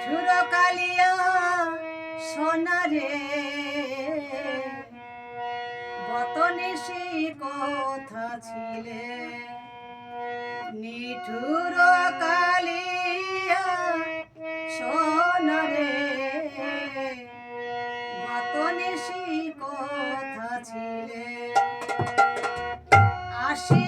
মধুর কালিয়া সোনারে বতনে কথা ছিলে নিঠুর কালিয়া সোনারে কথা ছিলে আসি